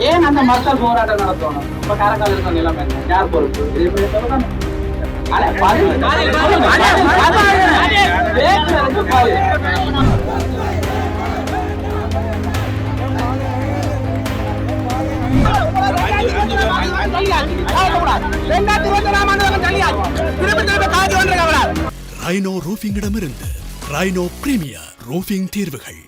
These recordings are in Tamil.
ஏன் அந்த மக்கள் போராட்டம் நடத்தணும்? இப்ப காரைக்கால் இருக்க நிலைமை என்ன? யார் பொறுப்பு. பேசுறதுக்கு. ரெண்டாயிரத்தி இருபத்தி ஒண்ணாம் ஆண்டு தள்ளியாச்சு. திரும்ப ரைனோ ரூஃபிங்கிடமிருந்து ரைனோ பிரீமியர் ரூஃபிங் தீர்வுகள்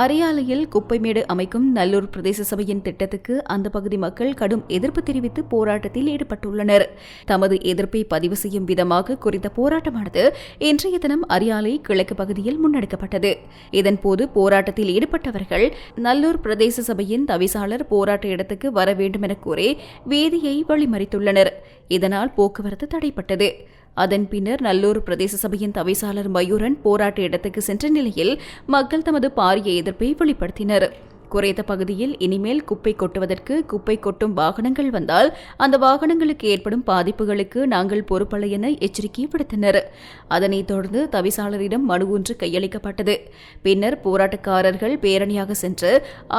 அரியாலையில் குப்பைமேடு அமைக்கும் நல்லூர் பிரதேச சபையின் திட்டத்துக்கு அந்த பகுதி மக்கள் கடும் எதிர்ப்பு தெரிவித்து போராட்டத்தில் ஈடுபட்டுள்ளனர். தமது எதிர்ப்பை பதிவு செய்யும் விதமாக குறித்த போராட்டமானது இன்றைய தினம் அரியாலை கிழக்கு பகுதியில் முன்னெடுக்கப்பட்டது. இதன்போது போராட்டத்தில் ஈடுபட்டவர்கள் நல்லூர் பிரதேச சபையின் தவிசாளர் போராட்ட இடத்துக்கு வர வேண்டும் என கூறி வேதியை வழிமறித்துள்ளனர். இதனால் போக்குவரத்து தடைப்பட்டது. அதன் பின்னர் நல்லூர் பிரதேச சபையின் தவிசாளர் மயூரன் போராட்ட இடத்துக்கு சென்ற நிலையில் மக்கள் தமது பாரிய எதிர்ப்பை வெளிப்படுத்தினர். குறைந்த பகுதியில் இனிமேல் குப்பை கொட்டுவதற்கு குப்பை கொட்டும் வாகனங்கள் வந்தால் அந்த வாகனங்களுக்கு ஏற்படும் பாதிப்புகளுக்கு நாங்கள் பொறுப்பல்ல என எச்சரிக்கை விடுத்தனர் அதனைத் தொடர்ந்து தவிசாளரிடம் மனு ஒன்று கையளிக்கப்பட்டது. பின்னர் போராட்டக்காரர்கள் பேரணியாக சென்று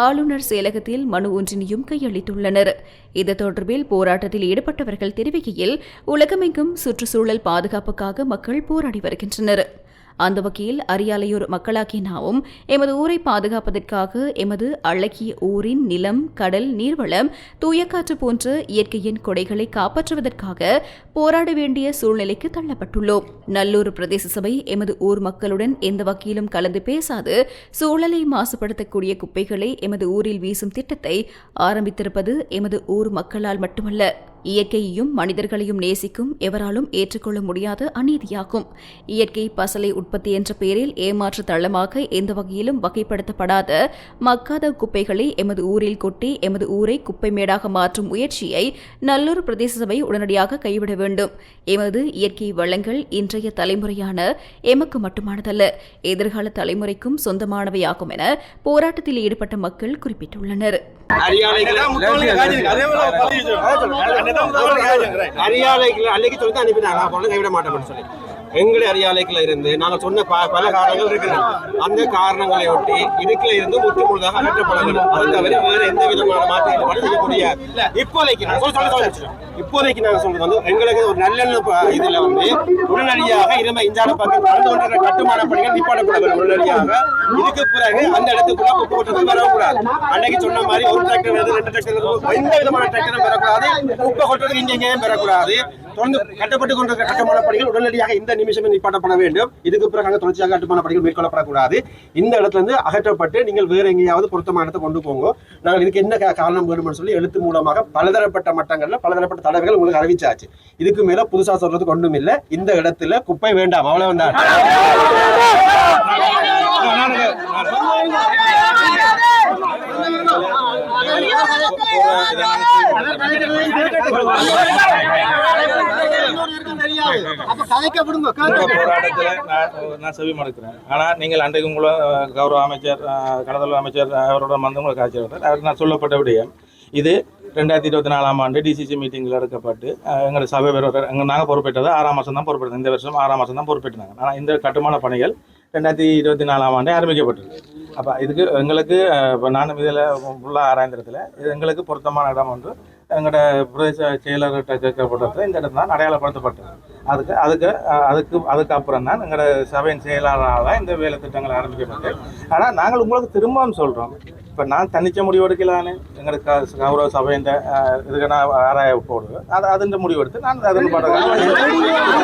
ஆளுநர் செயலகத்தில் மனு ஒன்றினையும் கையளித்துள்ளனர். இது தொடர்பில் போராட்டத்தில் ஈடுபட்டவர்கள் தெரிவிக்கையில் உலகமெங்கும் சுற்றுச்சூழல் பாதுகாப்புக்காக மக்கள் போராடி வருகின்றனர். அந்த வகையில் அரியாலையூர் மக்களாகிய நாவும் எமது ஊரை பாதுகாப்பதற்காக எமது அழகிய ஊரின் நிலம் கடல் நீர்வளம் தூயக்காற்று போன்ற இயற்கையின் கொடைகளை காப்பாற்றுவதற்காக போராட வேண்டிய சூழ்நிலைக்கு தள்ளப்பட்டுள்ளோம். நல்லூர் பிரதேச சபை எமது ஊர் மக்களுடன் எந்த வகையிலும் கலந்து பேசாது சூழலை மாசுபடுத்தக்கூடிய குப்பைகளை எமது ஊரில் வீசும் திட்டத்தை ஆரம்பித்திருப்பது எமது ஊர் மக்களால் மட்டுமல்ல. இயற்கையையும் மனிதர்களையும் நேசிக்கும் எவராலும் ஏற்றுக்கொள்ள முடியாத அநீதியாகும். இயற்கை பசலை உற்பத்தி என்ற பெயரில் ஏமாற்று தளமாக எந்த வகையிலும் வகைப்படுத்தப்படாத மக்காத குப்பைகளை எமது ஊரில் கொட்டி எமது ஊரை குப்பை மேடாக மாற்றும் முயற்சியை நல்லூர் பிரதேச சபை உடனடியாக கைவிட வேண்டும். எமது இயற்கை வளங்கள் இன்றைய தலைமுறையான எமக்கு மட்டுமானதல்ல எதிர்கால தலைமுறைக்கும் சொந்தமானவையாகும் என போராட்டத்தில் ஈடுபட்ட மக்கள் குறிப்பிட்டுள்ளனர். அரியாலைக்குள்ள அன்னைக்கு சொல்லி தான் அனுப்பினாங்க. பொண்ணு கைவிட மாட்டோம்னு சொல்லி. எங்களுடைய அரியாலைக்குள்ள இருந்து நாங்கள் சொன்ன ப- பல காரணங்கள் இருக்கிறது அந்த காரணங்களை ஒட்டி இதுக்குள்ள இருந்து முற்று முழுதாக அகற்றப்பட வேண்டும் அது தவிர வேற எந்த விதமான மாற்று ஈடுபாடு இப்போதைக்கு நான் சொல்ல சொல்ல இப்போதைக்கு நாங்கள் சொல்றது வந்து எங்களுக்கு ஒரு நல்லெண்ண இதில் இதுல வந்து உடனடியாக இரும இஞ்சான பக்கம் நடந்து கொண்டிருக்கிற கட்டுமான பணிகள் நிப்பாடப்பட வேண்டும் உடனடியாக இதுக்கு பிறகு அந்த இடத்துக்குள்ள குப்பை கொட்டுறது வரக்கூடாது. அன்னைக்கு சொன்ன மாதிரி ஒரு டிராக்டர் வருது ரெண்டு டிராக்டர் எந்த விதமான டிராக்டரும் பெறக்கூடாது குப்பை கொட்டுறதுக்கு இங்கே எங்கேயும் பெறக்கூடாது தொடர்ந்து கட்டப்பட்டு கொண்டிருக்கிற கட்டுமான பணிகள் உடனடியாக இந்த நிமிஷமே நிப்பாட்டப்பட வேண்டும். இதுக்கு பிறகு அங்கே தொடர்ச்சியாக கட்டுமான பணிகள் மேற்கொள்ளப்படக்கூடாது. இந்த இடத்துல இருந்து அகற்றப்பட்டு நீங்கள் வேறு எங்கேயாவது பொருத்தமான இடத்தை கொண்டு போங்க. நாங்கள் இதுக்கு என்ன காரணம் வேணும்னு சொல்லி எழுத்து மூலமாக பலதரப்பட்ட மட்டங்களில் பலதரப்பட்ட தலைவர்கள் உங்களுக்கு அறிவிச்சாச்சு. இதுக்கு மேல புதுசாக சொல்றதுக்கு ஒன்றும் இல்லை. இந்த இடத்துல குப்பை வேண்டாம். அவ்வளவு தான் நான் செவி மடுக்கிறேன். ஆனா நீங்கள் அன்றைக்கு உங்களை கௌரவ அமைச்சர் அஹ், கடத்தல் அமைச்சர் அவரோட வந்து உங்களை காட்சி அவருக்கு நான் சொல்லப்பட்ட விடயம். இது ரெண்டாயிரத்தி இருபத்தி நாலாம் ஆண்டு டிசிசி மீட்டிங்கில் எடுக்கப்பட்டு எங்களோட சபை எங்கள் நாங்கள் பொறுப்பேற்றது ஆறாம் மாதம் தான் பொறுப்பேற்றோம் இந்த வருஷம் ஆறாம் மாதம் தான் பொறுப்பேற்றினாங்க ஆனால் இந்த கட்டுமான பணிகள் ரெண்டாயிரத்தி இருபத்தி நாலாம் ஆண்டே ஆரம்பிக்கப்பட்டது அப்போ இதுக்கு எங்களுக்கு இப்போ நானும் இதில் ஃபுல்லாக ஆராய்ந்தஇடத்துல இது எங்களுக்கு பொருத்தமான இடம் ஒன்று. எங்களோட பிரதேச செயலர்கிட்ட கேட்கப்பட்டது இந்த இடம் தான் அடையாளப்படுத்தப்பட்டது அதுக்கு அதுக்கு அதுக்கு அதுக்கு அப்புறம் தான் எங்களோட சபையின் செயலாளரால் இந்த வேலை திட்டங்கள் ஆரம்பிக்கப்பட்டு ஆனால் நாங்கள் உங்களுக்கு திரும்பவும் சொல்கிறோம் இப்போ நான் தனிச்ச முடிவு எடுக்கலான்னு எங்களுக்கு க- கௌரவ சபை இந்த அஹ், இதுக்கு நான் ஆராய போடுவேன் அது அதுன்ற முடிவு எடுத்து நான் அதன் அஞ்சு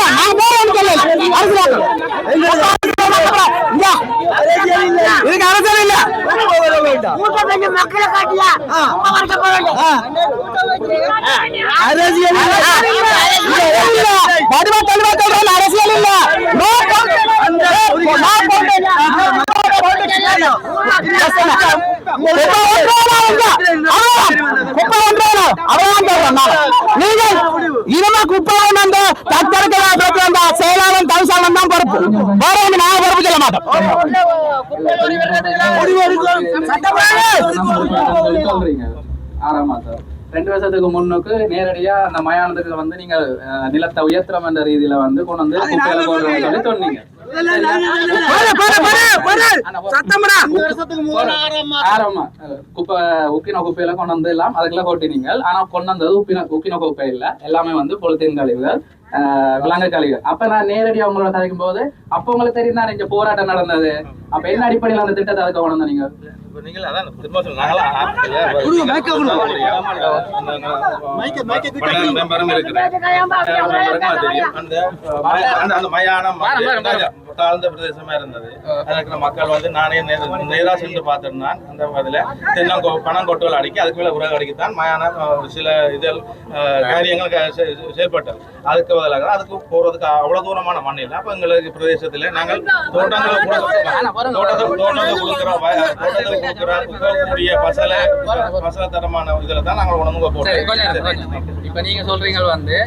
இதுக்கு அரசியல் இல்ல. அரசியல் சொல்றீங்க. ஆறாம் மாதம் ரெண்டு வருஷத்துக்கு முன்னுக்கு நேரடியா அந்த மயானத்துக்கு வந்து நீங்க நிலத்தை உயர்த்தம் என்ற ரீதியில வந்து கொண்டு வந்து குப்பையில போடுறோம்னு சொல்லி சொன்னீங்க. குப்பை உக்கின குப்பையில கொண்டு வந்து எல்லாம் அதுக்குள்ள கொட்டினீங்க ஆனா கொண்டு வந்தது உப்பின உக்கின குப்பை இல்ல. எல்லாமே வந்து பொலித்தீன் கழிவுகள் விலங்கு கழிவுகள். அப்ப நான் நேரடியா உங்களோட கதைக்கும் போது அப்ப உங்களுக்கு தெரியும் தான் இங்க போராட்டம் நடந்தது. அப்ப என்ன அடிப்படையில் அந்த திட்டத்தை அதுக்கு கொண்டு வந்து தாழ்ந்த பிரதேசமா இருந்தது. இருக்கிற மக்கள் வந்து நானே நேரா சென்று பார்த்திருந்தான். அந்த அதுல தென்னம் பணம் கொட்டுகள் அடிக்கி அதுக்கு மேல உரக அடிக்கத்தான் மயானம் அஹ், சில அஹ், காரியங்கள் க- செ- செயல்பட்டது. அதுக்கு பதிலாக அதுக்கு போறதுக்கு அவ்வளவு தூரமான மண் இல்லை. அப்ப எங்களுக்கு பிரதேசத்துல நாங்கள் தோட்டங்களை கூட- கொடுக்குறோம். வய- கொடுக்குறோம். கொடுக்கக்கூடிய பசலை பசல தரமான இதுல தான் நாங்கள் உணவு சரி கொஞ்ச நேரம், கொஞ்ச இப்ப நீங்க சொல்றீங்க வந்து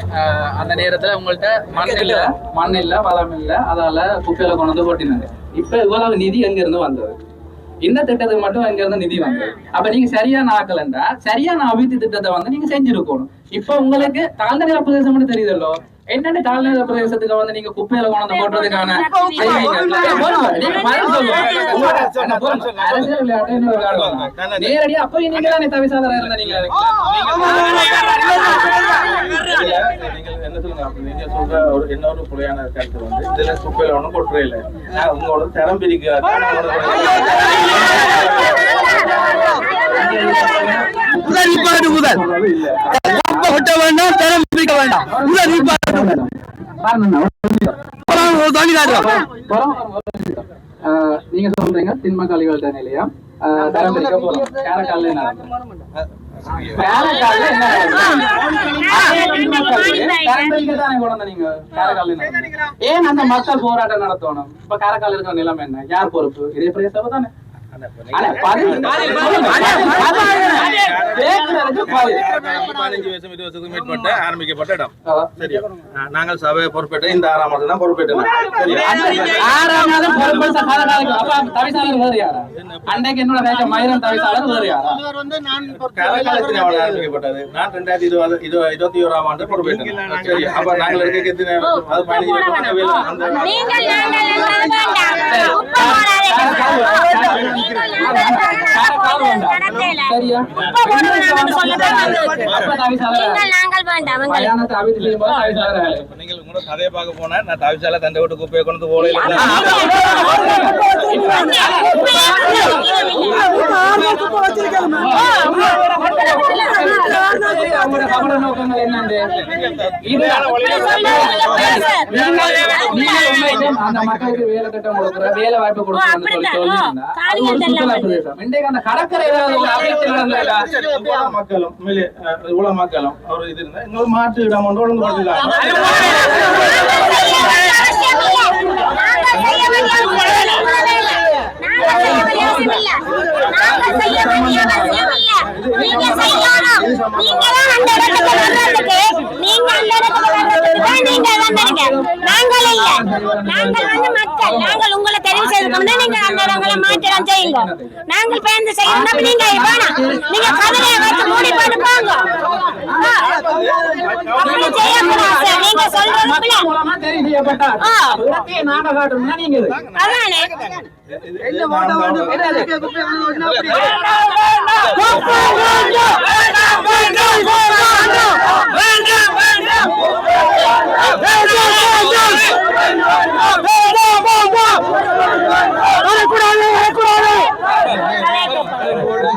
அந்த நேரத்துல உங்கள்ட்ட மண் இல்ல மண் இல்ல வளம் இல்ல அதால குப்பையில கொண்டு வந்து கொட்டினாங்க. இப்ப இவ்வளவு நிதி எங்க இருந்து வந்தது? இந்த திட்டத்துக்கு மட்டும் அங்க இருந்து நிதி வந்தது? அப்ப நீங்க சரியான ஆக்கலன்றா சரியான அபிவிருத்தி திட்டத்தை வந்து நீங்க செஞ்சிருக்கணும். இப்ப உங்களுக்கு தாழ்ந்த நில பிரதேசம் மட்டும் தெரியுதல்லோ? என்னென்ன தாழ்ந்த நில பிரதேசத்துக்கு வந்து நீங்க குப்பையில கொண்டு வந்து போடுறதுக்கான. அரசியல் விளையாட்டு. நேரடியா அப்ப நீங்க தானே தவிசாளராக இருந்த நீங்க என்ன சொல்லுங்க அப்படி நீங்க சொல்ற ஒரு இன்னொரு புலையான கருத்து வந்து இதுல குப்பையில ஒண்ணும் கொட்டுறே இல்லை உங்களோட தரம் நிப்பாட்டு முதல் குப்பை கொட்ட வேண்டாம் தரம் பிரிக்க வேண்டாம் முதல் நீங்க சொல்றீங்க திண்ம கழிவுகள் நிலையம் தானே ஏன் அந்த மக்கள் போராட்டம் நடத்தணும்? இப்ப காரைக்கால் இருக்கிற நிலைமை என்ன? யார் பொறுப்பு? இதே பிரதேசம் தானே பதினஞ்சு வருஷம் இருபது வருஷத்துக்கு மேற்பட்ட ஆரம்பிக்கப்பட்ட இடம். சரியா நாங்கள் சபை பொறுப்பேற்ற இந்த ஆறாம் மாதம் தான் பொறுப்பேற்றோம். அன்னைக்கு என்னோட வேலை மயிரம் தவிசாளர் வேறு ஆரம்பிக்கப்பட்டது நான் ரெண்டாயிரத்தி இருபது இரு- இருபத்தி ஓராம் ஆண்டு பொறுப்பேற்றேன். சரி அப்ப நாங்கள் இருக்க எத்தனை அது பதினஞ்சு நீங்கள் சரியா கதையை பார்க்க போனா நான் தவிசால விட்டு குப்பையை கொண்டு அவங்களோட நோக்கங்கள் என்னண்டு? இது அந்த மக்களுக்கு வேலை திட்டம் கொடுக்குற, வேலை வாய்ப்பு சுற்றுலா பிரதேசம். இன்றைக்கு அந்த கடற்கரை மக்களும் மக்களும் அவர் இது இருந்தா எங்களுக்கு மாற்று இடம் ஒன்று ஒழுங்கு நாங்கள் உங்களை தெரிவு செய்திருக்கோம்னா நீங்க அந்த இடங்களை மாற்றலாம் செய்யுங்க நாங்கள் பயந்து செய்யணும் நீங்க வேணாம் நீங்க கதலையை வச்சு மூடி போட்டு போங்க அப்படி செய்யக்கூடாது நீங்க சொல்றது பிள்ளை. மூலமா தெரிவு செய்யப்பட்டார். ஆ. இடத்தையே நாங்க காட்டணும்னா நீங்க இது. அதானே சரி எங்களுக்கு உண்மையிலே வடமாநில, யாழ் மாவட்டத்துல மிகப்பெரிய ஒரு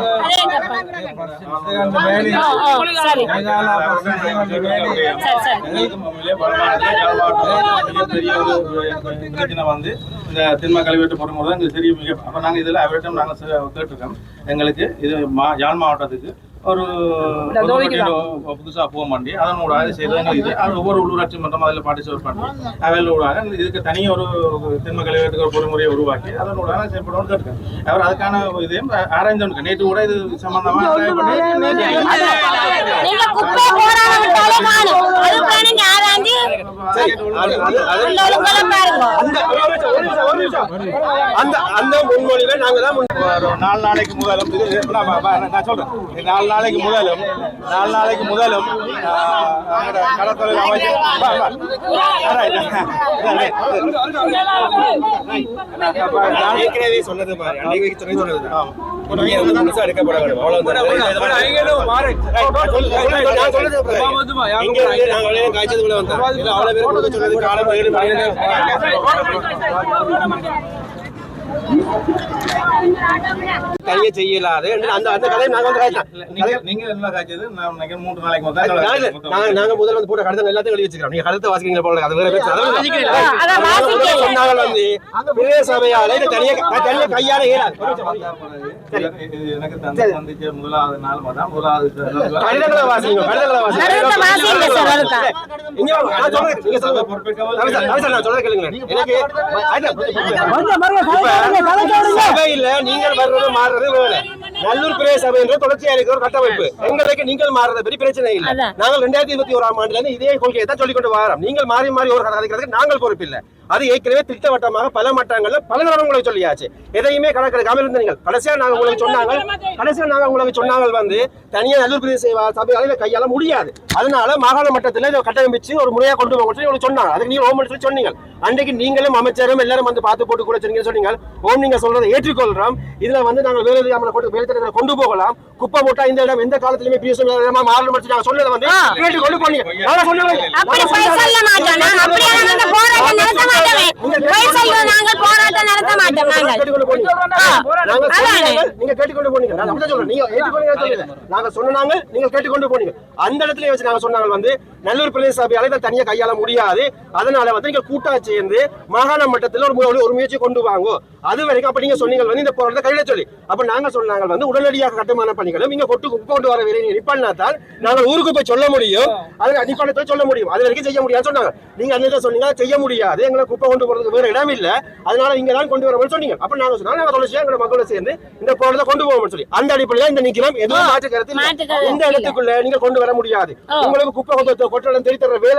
பிரச்சனை வந்து இந்த திண்ம கழிவெட்டு போடும்போது தான் இந்த சிறிய மிக அப்ப நாங்க இதுல அவரிடம் நாங்க சே- கேட்டிருக்கோம் எங்களுக்கு இது மா யாழ் மாவட்டத்துக்கு ஒரு புதுசாக போக மாட்டி அதன் ஊடாக செய்தவங்க இது அது ஒவ்வொரு உள்ளூராட்சி மன்றம் அதில் பார்ட்டிசிபேட் பண்ணி அவையில் ஊடாக இதுக்கு தனியாக ஒரு திண்ம கழிவுகளுக்கு ஒரு பொறிமுறையை உருவாக்கி அதன் ஊடாக செயல்படுவோம் கேட்டுக்கேன். அவர் அதுக்கான இதையும் ஆராய்ந்து நேற்று கூட இது சம்பந்தமாக பண்ணி அந்த. அந்த முன்மொழிவை நாங்க தான் முன் நாலு நாளைக்கு முதலும் நான் சொல்றேன் நாலு நாளைக்கு முதலும் நாலு நாளைக்கு முதலும் கடற்தொழில் அமைச்சர் ஏற்கனவே சொன்னது மாதிரி சொன்னது எடுக்கப்பட வேண்டும். காய்ச்சதுக்குள்ள வந்தோம். அவ்வளவு பேர் சொன்னது காலம் daddy. தனியே செய்யலாது என்று அந்த அந்த கதையை நாங்க வந்து காய்ச்சோம். நீங்க நீங்க என்ன காய்ச்சது நான் நினைக்கிறேன் மூன்று நாளைக்கு நாங்க- நாங்க முதல்ல வந்து போட்ட கடிதம் எல்லாத்தையும் எழுதி வச்சுக்கிறோம் நீங்க கழுத்தை வாசிக்கிறீங்க போல அது வேற பேச்சு சொன்னாங்க வந்து பெரிய சபையால இது தனியா தனியா கையால ஏறாது எனக்கு தந்தை சந்திச்ச முதலாவது நாள் தான் முதலாவது கடிதங்களை வாசிங்க கடிதங்களை வாசிங்க. இங்க நான் சொல்றேன், நீங்க சொல்லுங்க. நான் கேளுங்களேன். எனக்கு சபையில நீங்கள் வர்றது மாறுறது வேலை. நல்லூர் பிரதேச சபை என்ற தொடர்ச்சியா இருக்கிற ஒரு கட்டமைப்பு. எங்களுக்கு நீங்கள் மாறுறது பெரிய பிரச்சனை இல்லை. நாங்கள் ரெண்டாயிரத்தி இருபத்தி ஓராம் ஆண்டுல இருந்து இதே கொள்கையை தான் சொல்லிக் கொண்டு வரோம். நீங்கள் மாறி மாறி ஒரு கதை கதைக்கிறதுக்கு நாங்கள் பொறுப்பில்லை. அது ஏற்கனவே திட்டவட்டமாக பல மட்டங்கள்ல பல தடவை உங்களுக்கு சொல்லியாச்சு. எதையுமே கணக்கெடுக்காம இருந்த நீங்கள். கடைசியா நாங்க உங்களுக்கு சொன்னாங்க. கடைசியா நாங்க உங்களுக்கு சொன்னாங்க வந்து தனியா நல்லூர் பிரதேச சபை- சபையால கையாள முடியாது. அதனால மாகாண மட்டத்துல இதை கட்டமைச்சு ஒரு முறையா கொண்டு போக உங்களுக்கு சொன்னாங்க. அதுக்கு நீங்க ஓம் சொல்லி சொன்னீங்க. அன்றைக்கு நீங்களும் அமைச்சரும் எல்லாரும் வந்து பார்த்து போட்டு கூட சொன்னீங்க சொன்னீங்க. ஓம் நீங்க சொல்றதை ஏற்றுக்கொள்றோம். இதுல வந்து நாங்கள் வேலை தெரியாமல் கொண்டு வேலை கொண்டு போகலாம். குப்பை போட்டா இந்த இடம் எந்த காலத்திலுமே பிஎஸ்எம் மாறணும் மட்டும் நாங்க சொன்னதை வந்து. கேட்டு கொண்டு போனீங்க நாங்க மாட்டோம். நாங்க நாங்க போய் நாங்க போராட்டம் நடத்த மாட்டோம் நாங்கள் நாங்க நீங்க கேட்டுக்கொண்டு போனீங்க. நான் அப்படிதான் சொல்றேன். நீங்க ஏற்றுக்கொண்டு சொல்லல. நாங்க சொன்னாங்க நீங்க கேட்டுக்கொண்டு போனீங்க. அந்த இடத்துல வச்சு நாங்க சொன்னாங்க வந்து நல்லூர் பிரதேச சபையால இதை தனியா கையாள முடியாது. அதனால வந்து நீங்க கூட்டா சேர்ந்து மாகாண மட்டத்துல ஒரு ஒரு முயற்சி கொண்டு வாங்கோ. அது வரைக்கும் அப்ப நீங்க சொன்னீங்க வந்து இந்த போராட்டத்தை கையில சொல்லி. அப்ப நாங்க சொன்னாங்க வந்து உடனடியாக கட்டுமான பணிகளும் இங்க கொட்டு கொண்டு வர வேலையை நிப்பாட்டினா தான் நாங்கள் ஊருக்கு போய் சொல்ல முடியும். அதுக்கு நிப்பாட்டத்தை சொல்ல முடியும். அது வரைக்கும் செய்ய முடியாதுன்னு சொன்னாங்க. நீங்க அந்த சொன்னீங்க செய்ய முடியாது. எங்களை குப்பை கொண்டு போறதுக்கு வேற இடம் இல்ல. அதனால இங்க தான் கொண்டு வரணும்னு சொன்னீங்க. அப்ப நாங்க சொன்னாங்க நாங்க தொடர்ச்சியா எங்க மக்களோட சேர்ந்து இந்த போராட்டத்தை கொண்டு போவோம்னு சொல்லி. அந்த அடிப்படையில இந்த நிக்கிறோம் எதுவும் மாற்று கருத்து இந்த. இடத்துக்குள்ள நீங்க கொண்டு வர முடியாது. உங்களுக்கு குப்பை கொண்டு கொட்டடம் தெரித்தர வேலை